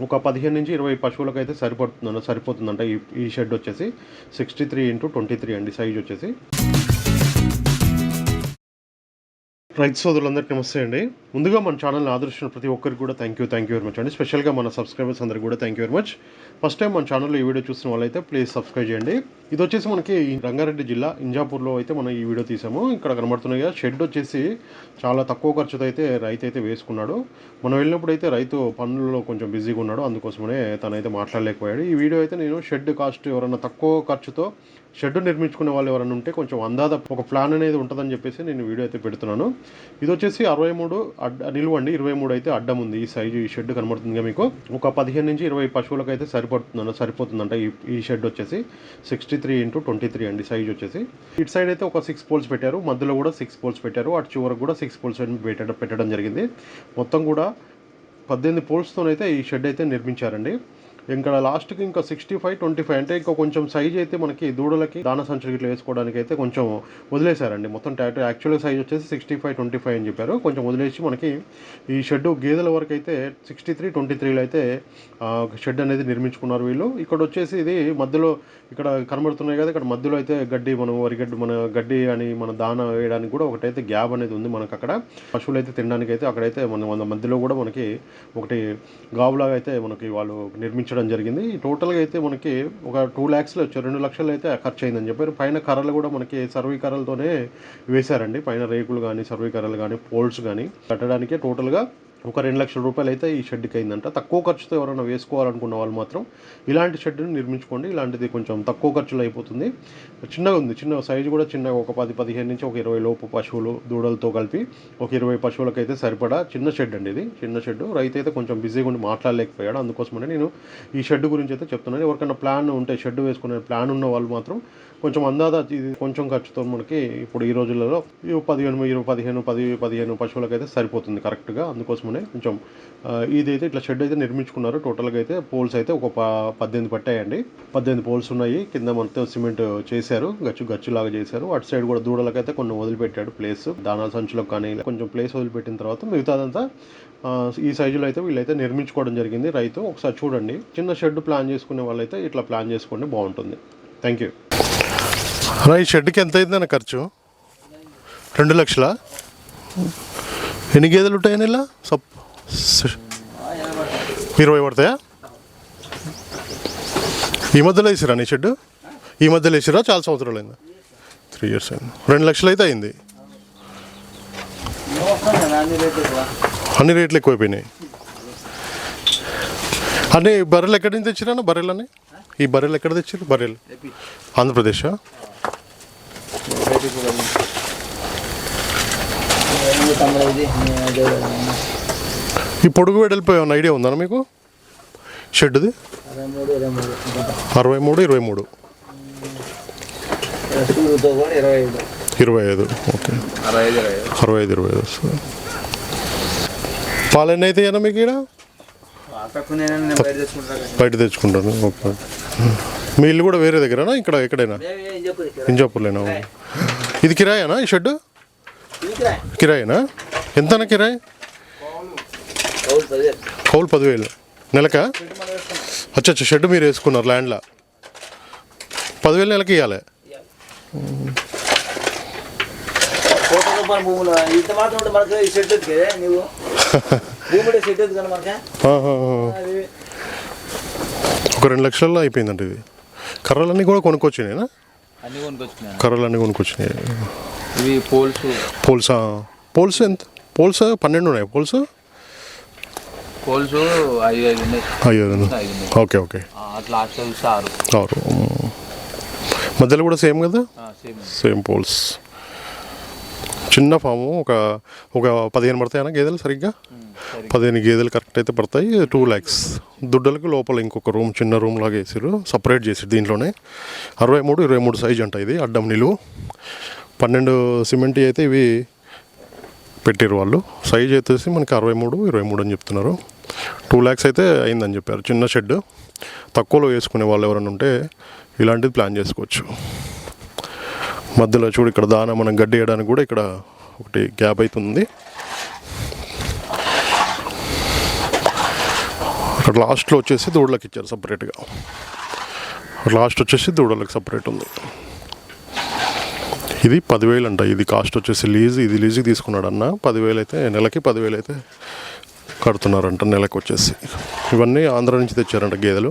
ఒక పదిహేను నుంచి ఇరవై పశువులకు అయితే సరిపడుతుందంట సరిపోతుందంట. ఈ ఈ షెడ్ వచ్చేసి sixty three into twenty three అండి. సైజ్ వచ్చేసి. రైతు సోదరులందరికీ నమస్తే అండి. ముందుగా మన ఛానల్ని ఆదర్శించిన ప్రతి ఒక్కరికి కూడా thank you thank you very much అండి. స్పెషల్గా మన సబ్స్క్రైబర్స్ అందరికీ కూడా thank you very much first time మన ఛానల్లో ఈ వీడియో చూసిన వాళ్ళైతే ప్లీజ్ సబ్స్క్రైబ్ చేయండి. ఇది వచ్చేసి మనకి రంగారెడ్డి జిల్లా ఇంజాపూర్లో అయితే మనం ఈ వీడియో తీసాము. ఇక్కడ కనబడుతున్నాయి కదా షెడ్ వచ్చేసి చాలా తక్కువ ఖర్చుతో అయితే రైతు అయితే వేసుకున్నాడు. మనం వెళ్ళినప్పుడు అయితే రైతు పనుల్లో కొంచెం బిజీగా ఉన్నాడు. అందుకోసమనే తనైతే మాట్లాడలేకపోయాడు. ఈ వీడియో అయితే నేను షెడ్ కాస్ట్ ఎవరన్నా తక్కువ ఖర్చుతో షెడ్ నిర్మించుకునే వాళ్ళు ఎవరైనా ఉంటే కొంచెం అందాద ఒక ప్లాన్ అనేది ఉంటుందని చెప్పేసి నేను వీడియో అయితే పెడుతున్నాను. ఇది వచ్చేసి అరవై మూడు అడ్డ నిలువండి ఇరవై మూడు అయితే అడ్డం ఉంది ఈ సైజు ఈ షెడ్ కనబడుతుంది మీకు. ఒక పదిహేను నుంచి ఇరవై పశువులకు అయితే సరిపడుతుందంట సరిపోతుందంట ఈ ఈ షెడ్ వచ్చేసి. Sixty three into twenty three అండి సైజ్ వచ్చేసి. ఇటు సైడ్ అయితే ఒక సిక్స్ పోల్స్ పెట్టారు మధ్యలో కూడా సిక్స్ పోల్స్ పెట్టారు అటు చివరకు కూడా సిక్స్ పోల్స్ పెట్టడం పెట్టడం జరిగింది. మొత్తం కూడా పద్దెనిమిది పోల్స్తోనైతే ఈ షెడ్ అయితే నిర్మించారండి. ఇంకా లాస్ట్కి ఇంకా సిక్స్టీ ఫైవ్ ట్వంటీ ఫైవ్ అంటే ఇంకా కొంచెం సైజ్ అయితే మనకి దూడలకి దాన సంచులు ఇట్లా వేసుకోవడానికి అయితే కొంచెం వదిలేశారండి. మొత్తం టాటో యాక్చువల్ సైజ్ వచ్చేసి సిక్స్టీ ఫైవ్ ట్వంటీ ఫైవ్ అని చెప్పారు. కొంచెం వదిలేసి మనకి ఈ షెడ్ గేదెల వరకు అయితే సిక్స్టీ త్రీ ట్వంటీ త్రీలో అయితే షెడ్ అనేది నిర్మించుకున్నారు వీళ్ళు. ఇక్కడ వచ్చేసి ఇది మధ్యలో ఇక్కడ కనబడుతున్నాయి కదా ఇక్కడ మధ్యలో అయితే గడ్డి మనం వరిగడ్డి మన గడ్డి అని మన దాన వేయడానికి కూడా ఒకటైతే గ్యాప్ అనేది ఉంది మనకు అక్కడ. పశువులు అయితే తినడానికి అయితే అక్కడైతే మన మధ్యలో కూడా మనకి ఒకటి గావులాగా అయితే మనకి వాళ్ళు నిర్మించారు నిర్మించడం జరిగింది. టోటల్గా అయితే మనకి ఒక టూ ల్యాక్స్లో వచ్చారు. రెండు లక్షలు అయితే ఖర్చు అయిందని చెప్పారు. పైన కర్రలు కూడా మనకి సర్వీ కర్రలతోనే వేశారండి. పైన రేకులు కానీ సర్వీ కర్రలు కానీ పోల్స్ కానీ కట్టడానికే టోటల్గా ఒక రెండు లక్షల రూపాయలు అయితే ఈ షెడ్కి అయిందంట. తక్కువ ఖర్చుతో ఎవరైనా వేసుకోవాలనుకున్న వాళ్ళు మాత్రం ఇలాంటి షెడ్ని నిర్మించుకోండి. ఇలాంటిది కొంచెం తక్కువ ఖర్చులో అయిపోతుంది. చిన్నగా ఉంది. చిన్న సైజు కూడా చిన్నగా ఒక పది పదిహేను నుంచి ఒక ఇరవై లోపు పశువులు దూడలతో కలిపి ఒక ఇరవై పశువులకు అయితే సరిపడా చిన్న షెడ్ అండి ఇది. చిన్న షెడ్ రైతు అయితే కొంచెం బిజీగా ఉండి మాట్లాడలేకపోయాడు. అందుకోసమనే నేను ఈ షెడ్ గురించి అయితే చెప్తున్నాను. ఎవరికైనా ప్లాన్ ఉంటే షెడ్ వేసుకునే ప్లాన్ ఉన్న వాళ్ళు మాత్రం కొంచెం అందాదా ఇది కొంచెం ఖర్చుతో మనకి ఇప్పుడు ఈ రోజులలో ఈ పదిహేను ఇరవై పదిహేను పది పదిహేను పశువులకైతే అయితే సరిపోతుంది కరెక్ట్గా. అందుకోసమనే కొంచెం ఇదైతే ఇట్లా షెడ్ అయితే నిర్మించుకున్నారు. టోటల్గా అయితే పోల్స్ అయితే ఒక ప పద్దెనిమిది పట్టాయండి. పద్దెనిమిది పోల్స్ ఉన్నాయి. కింద మొత్తం సిమెంట్ చేశారు. గచ్చు గచ్చులాగా చేశారు. అటు సైడ్ కూడా దూడలకైతే కొన్ని వదిలిపెట్టాడు ప్లేస్. దానాల సంచులకు కానీ కొంచెం ప్లేస్ వదిలిపెట్టిన తర్వాత మిగతాదంతా ఈ సైజులో అయితే వీళ్ళైతే నిర్మించుకోవడం జరిగింది. రైతు ఒకసారి చూడండి. చిన్న షెడ్ ప్లాన్ చేసుకునే వాళ్ళైతే ఇట్లా ప్లాన్ చేసుకోండి. బాగుంటుంది. థ్యాంక్ యూ ఈ షెడ్కి ఎంత అయిందన్న ఖర్చు? రెండు లక్షల? ఎన్ని గేదెలు ఉంటాయి ఇలా సప్ ఇరవై పడతాయా? ఈ మధ్యలో వేసిరా నీ షెడ్ ఈ మధ్యలో వేసిరా? చాలా సంవత్సరాలు అయింది. త్రీ ఇయర్స్ అయింది. రెండు లక్షలు అయితే అయింది. అన్ని రేట్లు ఎక్కువైపోయినాయి. అన్నీ బర్రెలు ఎక్కడి నుంచి తెచ్చిరా బర్రెలని ఈ బర్రెలు ఎక్కడ తెచ్చారు బర్రెలు. ఆంధ్రప్రదేశ్? ఈ పొడుగు వెడల్పోయి ఉన్న ఐడియా ఉందా మీకు? షెడ్ది అరవై మూడు ఇరవై మూడు. ఇరవై ఐదు. ఓకే. అరవై ఐదు ఇరవై ఐదు పాలు ఎన్ని అయితే మీకు ఇక్కడ బయట తెచ్చుకుంటాను. ఓకే. ఓకే మీ ఇల్లు కూడా వేరే దగ్గరనా? ఇక్కడ ఎక్కడైనా? ఇంజాపూర్లేనా? ఇది కిరాయేనా ఈ షెడ్ కిరాయేనా? ఎంతనా కిరాయి? కౌలు పదివేలు. నెలక? అచ్చా అచ్చా షెడ్ మీరు వేసుకున్నారు ల్యాండ్లో. పదివేలు నెలకి ఇవ్వాలి ఒక రెండు లక్షల్లో అయిపోయిందంట ఇది. కర్రలన్నీ కూడా కొనుక్కొచ్చినాయినా? కర్రలన్నీ కొనుక్కొచ్చినాయి. ఇవి పోల్స్. పోల్స్? పోల్స్ ఎంత? పోల్స్ పన్నెండు ఉన్నాయి. పోల్స్? పోల్స్ ఐదు ఐదు ఉన్నాయి. అయ్యో ఓకే ఓకే. అట్లా ఆరు ఆరు మధ్యలో కూడా సేమ్ కదా? Same same poles. చిన్న ఫాము ఒక ఒక పదిహేను పడతాయనా గేదెలు సరిగ్గా? పదిహేను గేదెలు కరెక్ట్ అయితే పడతాయి టూ ల్యాక్స్. దుడ్డలకు లోపల ఇంకొక రూమ్ చిన్న రూమ్ లాగా వేసారు సపరేట్ చేసారు దీంట్లోనే. అరవై మూడు ఇరవై మూడు సైజ్ అంట ఇది అడ్డం నిలువు. పన్నెండు సిమెంట్ అయితే ఇవి పెట్టారు వాళ్ళు. సైజ్ వచ్చేసి మనకి అరవై మూడు ఇరవై మూడు అని చెప్తున్నారు. టూ ల్యాక్స్ అయితే అయిందని చెప్పారు. చిన్న షెడ్ తక్కువలో వేసుకునే వాళ్ళు ఎవరైనా ఉంటే ఇలాంటిది ప్లాన్ చేసుకోవచ్చు. మధ్యలో చూడు ఇక్కడ దాన మనం గడ్డి వేయడానికి కూడా ఇక్కడ ఒకటి గ్యాప్ అవుతుంది అక్కడ అక్కడ లాస్ట్లో వచ్చేసి దూడలకు ఇచ్చారు సపరేట్గా లాస్ట్ వచ్చేసి దూడలకు సపరేట్ ఉంది. ఇది పదివేలు అంట ఇది కాస్ట్ వచ్చేసి లీజ్ ఇది లీజుకి తీసుకున్నాడు అన్న పదివేలు అయితే నెలకి పదివేలు అయితే కడుతున్నారంట నెలకు వచ్చేసి ఇవన్నీ ఆంధ్ర నుంచి తెచ్చారంట గేదెలు.